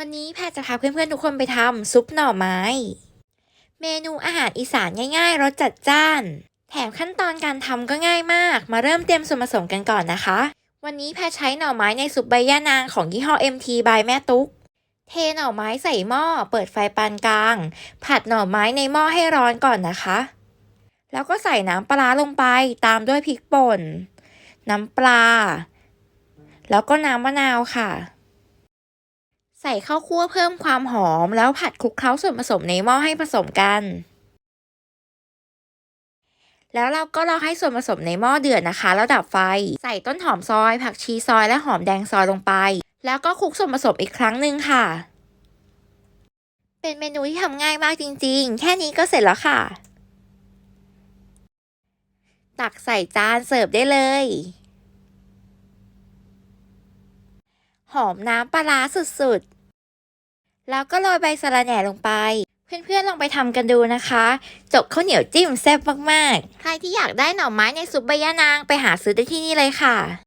วันนี้แพทย์จะพาเพื่อนๆทุกคนไปทำซุปหน่อไม้ เมนูอาหารอีสานง่ายๆรสจัดจ้าน แถมขั้นตอนการทำก็ง่ายมาก มาเริ่มเตรียมส่วนผสมกันก่อนนะคะ วันนี้แพทย์ใช้หน่อไม้ในซุปใบย่านางของยี่ห้อ MT by แม่ตุ๊ก เทหน่อไม้ใส่หม้อ เปิดไฟปานกลาง ผัดหน่อไม้ในหม้อให้ร้อนก่อนนะคะ แล้วก็ใส่น้ำปลาลงไปตามด้วยพริกป่น น้ำปลา แล้วก็น้ำมะนาวค่ะ ใส่ข้าวคั่วเพิ่มความหอม แล้วผัดคลุกเคล้าส่วนผสมในหม้อให้ผสมกัน แล้วเราก็รอให้ส่วนผสมในหม้อเดือดนะคะ แล้วดับไฟ ใส่ต้นหอมซอย ผักชีซอยและหอมแดงซอยลงไป แล้วก็คลุกส่วนผสมอีกครั้งหนึ่งค่ะ เป็นเมนูที่ทำง่ายมากจริง ๆ แค่นี้ก็เสร็จแล้วค่ะ ตักใส่จานเสิร์ฟได้เลยหอมน้ำปลาสุดๆ แล้วก็โรยใบสะระแหน่ลงไป เพื่อนๆลองไปทำกันดูนะคะ จบข้าวเหนียวจิ้มแซ่บมากๆ ใครที่อยากได้หน่อไม้ในซุปใบย่านางไปหาซื้อได้ที่นี่เลยค่ะ